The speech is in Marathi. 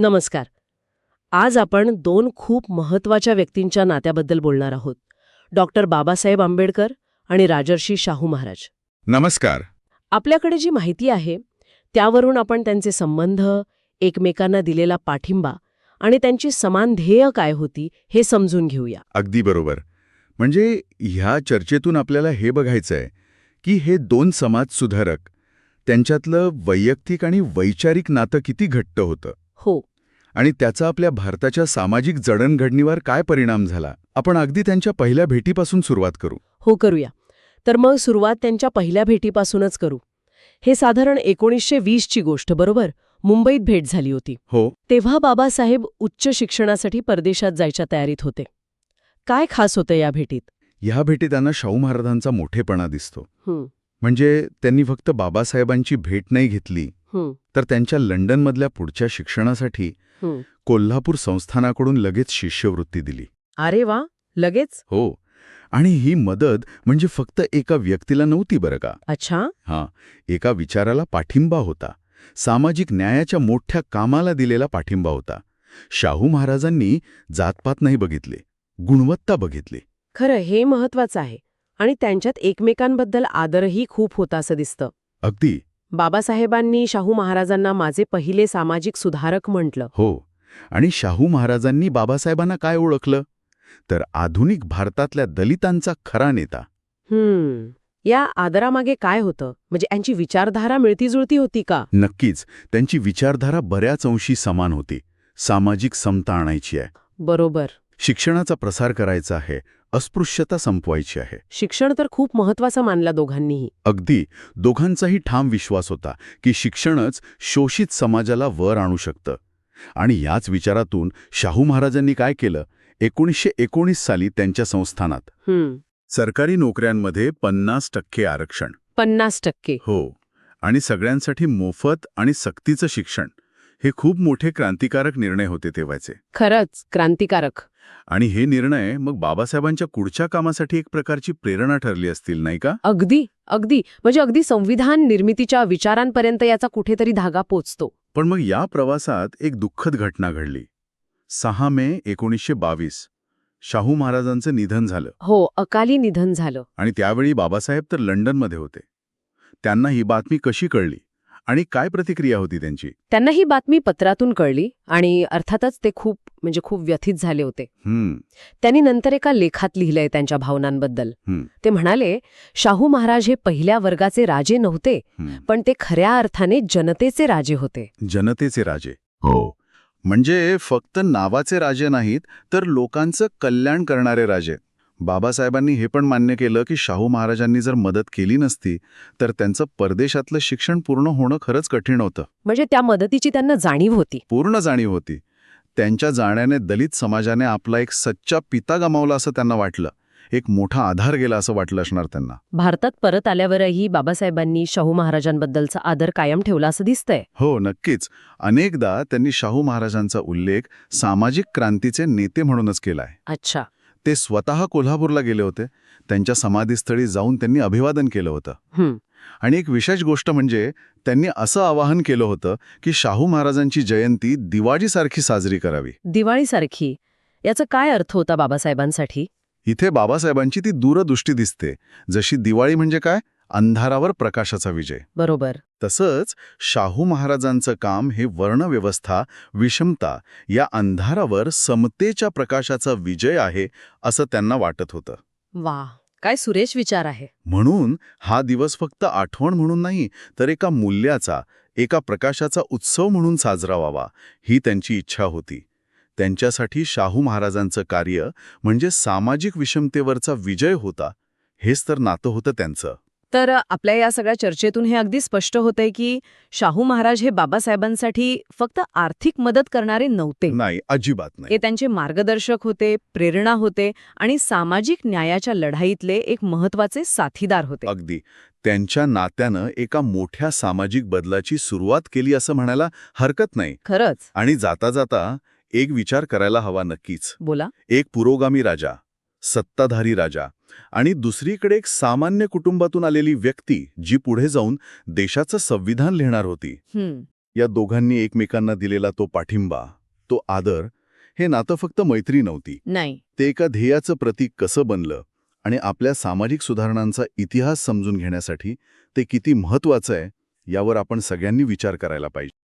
नमस्कार. आज आपण दोन खूप महत्त्वाच्या व्यक्तींच्या नात्याबद्दल बोलणार आहोत. डॉक्टर बाबासाहेब आंबेडकर आणि राजर्षी शाहू महाराज. नमस्कार. आपल्याकडे जी माहिती आहे त्यावरून आपण त्यांचे संबंध एकमेकांना दिलेला पाठिंबा आणि त्यांची समान ध्येय काय होती हे समजून घेऊया. अगदी बरोबर. म्हणजे ह्या चर्चेतून आपल्याला हे बघायचं आहे की हे दोन समाज सुधारक त्यांच्यातलं वैयक्तिक आणि वैचारिक नातं किती घट्ट होतं. हो. आणि त्याचा आपल्या भारताच्या सामाजिक जडणघडणीवर काय परिणाम झाला आपण अगदी त्यांच्या पहिल्या भेटीपासून सुरुवात करू. हो करूया. तर मग सुरुवात त्यांच्या पहिल्या भेटीपासूनच करू. हे साधारण एकोणीसशे वीसची गोष्ट बरोबर? मुंबईत भेट झाली होती. हो. तेव्हा बाबासाहेब उच्च शिक्षणासाठी परदेशात जायच्या तयारीत होते. काय खास होतं या भेटीत? ह्या भेटीत त्यांना शाहू महाराजांचा मोठेपणा दिसतो. म्हणजे त्यांनी फक्त बाबासाहेबांची भेट नाही घेतली तर त्यांच्या लंडनमधल्या पुढच्या शिक्षणासाठी. कोल्हापूर संस्थानाकडून लगेच शिष्यवृत्ती दिली. अरे वा लगेच? हो. आणि ही मदत म्हणजे फक्त एका व्यक्तीला नव्हती बरं का? अच्छा. हां एका विचाराला पाठिंबा होता. सामाजिक न्यायाच्या मोठ्या कामाला दिलेला पाठिंबा होता. शाहू महाराजांनी जातपात नाही बघितले गुणवत्ता बघितली. खरं हे महत्वाचं आहे. आणि त्यांच्यात एकमेकांबद्दल आदरही खूप होता असं दिसतं. अगदी. बाबासाहेबांनी शाहू महाराजांना माझे पहिले सामाजिक सुधारक म्हटलं. हो आणि शाहू महाराजांनी बाबासाहेबांना काय ओळखलं? तर आधुनिक भारतातल्या दलितांचा खरा नेता. हम्म या आदरामागे काय होतं? म्हणजे यांची विचारधारा मिळतीजुळती होती का? नक्कीच त्यांची विचारधारा बऱ्याच अंशी समान होती. सामाजिक समता आणायची आहे. बरोबर. शिक्षणाचा प्रसार करायचा आहे अस्पृश्यता संपवायची आहे. शिक्षण तर खूप महत्वाचं मानला दोघांनीही. अगदी दोघांचाही ठाम विश्वास होता की शिक्षणच शोषित समाजाला वर आणू शकतं. आणि याच विचारातून शाहू महाराजांनी काय केलं? एकोणीसशे एकोणीस साली त्यांच्या संस्थानात. सरकारी नोकऱ्यांमध्ये पन्नास टक्के आरक्षण. पन्नास टक्के. हो आणि सगळ्यांसाठी मोफत आणि सक्तीचं शिक्षण. हे खूप मोठे क्रांतिकारक निर्णय होते तेव्हाचे. खरंच क्रांतिकारक. आणि हे निर्णय मग बाबासाहेबांच्या पुढच्या कामासाठी एक प्रकारची प्रेरणा ठरली असतील नाही का? अगदी अगदी. म्हणजे अगदी संविधान निर्मितीच्या विचारांपर्यंत याचा कुठेतरी धागा पोचतो. पण मग या प्रवासात एक दुःखद घटना घडली. सहा मे एकोणीसशे बावीस. शाहू महाराजांचं निधन झालं. हो अकाली निधन झालं. आणि त्यावेळी बाबासाहेब तर लंडनमध्ये होते. त्यांना ही बातमी कशी कळली? आणि काय प्रतिक्रिया होती त्यांची? त्यांना ही बातमी पत्रातून कळली आणि अर्थातच ते खूप म्हणजे खूप व्यथित झाले होते. हम्म. त्यांनी नंतर एका लेखात लिहिलंय त्यांच्या भावनांबद्दल. ते म्हणाले शाहू महाराज हे पहिल्या वर्गाचे राजे नव्हते. पण ते खऱ्या अर्थाने जनतेचे राजे होते. जनतेचे राजे. हो. म्हणजे फक्त नावाचे राजे नाहीत तर लोकांचं कल्याण करणारे राजे. बाबासाहेबांनी हे पण मान्य केलं की शाहू महाराजांनी जर मदत केली नसती तर त्यांचं परदेशातलं शिक्षण पूर्ण होणं खरंच कठीण होतं. म्हणजे त्या मदतीची त्यांना जाणीव होती. पूर्ण जाणीव होती. त्यांच्या जाण्याने दलित समाजाने आपला एक सच्चा पिता गमावला असं त्यांना वाटलं. एक मोठा आधार गेला असं वाटलं असणार त्यांना. भारतात परत आल्यावरही बाबासाहेबांनी शाहू महाराजांबद्दलचा आदर कायम ठेवला असं दिसतंय. हो नक्कीच. अनेकदा त्यांनी शाहू महाराजांचा उल्लेख सामाजिक क्रांतीचे नेते म्हणूनच केलाय. अच्छा. ते स्वतः कोल्हापूरला गेले होते. त्यांच्या समाधीस्थळी जाऊन त्यांनी अभिवादन केलं होतं. आणि एक विशेष गोष्ट म्हणजे त्यांनी असं आवाहन केलं होतं की शाहू महाराजांची जयंती दिवाळीसारखी साजरी करावी. दिवाळीसारखी? याचा काय अर्थ होता बाबासाहेबांसाठी? इथे बाबासाहेबांची ती दूरदृष्टी दिसते. जशी दिवाळी म्हणजे काय? अंधारावर प्रकाशाचा विजय. बरोबर. तसंच शाहू महाराजांचं काम हे वर्णव्यवस्था विषमता या अंधारावर समतेच्या प्रकाशाचा विजय आहे असं त्यांना वाटत होतं. वा काय सुरेश विचार आहे. म्हणून हा दिवस फक्त आठवण म्हणून नाही तर एका मूल्याचा एका प्रकाशाचा उत्सव म्हणून साजरा व्हावा ही त्यांची इच्छा होती. त्यांच्यासाठी शाहू महाराजांचं कार्य म्हणजे सामाजिक विषमतेवरचा विजय होता हेच तर नातं होतं त्यांचं. तर आपल्या या सगळ्या चर्चेतून हे अगदी स्पष्ट होतंय की शाहू महाराज हे बाबासाहेबांसाठी फक्त आर्थिक मदत करणारे नव्हते. नाही अजिबात नाही. हे त्यांचे मार्गदर्शक होते प्रेरणा होते आणि सामाजिक न्यायाच्या लढाईतले एक महत्त्वाचे साथीदार होते. अगदी. त्यांच्या नात्यानं एका मोठ्या सामाजिक बदलाची सुरुवात केली असं म्हणायला हरकत नाही. खरंच? आणि जाता जाता एक विचार करायला हवा नक्कीच. बोला. एक पुरोगामी राजा सत्ताधारी राजा आणि दुसरीकडे एक सामान्य कुटुंबातून आलेली व्यक्ती जी पुढे जाऊन देशाचं संविधान लिहिणार होती. या दोघांनी एकमेकांना दिलेला तो पाठिंबा तो आदर हे नातं फक्त मैत्री नव्हती. नाही. ते एका ध्येयाचं प्रतीक कसं बनलं आणि आपल्या सामाजिक सुधारणांचा इतिहास समजून घेण्यासाठी ते किती महत्वाचं आहे यावर आपण सगळ्यांनी विचार करायला पाहिजे.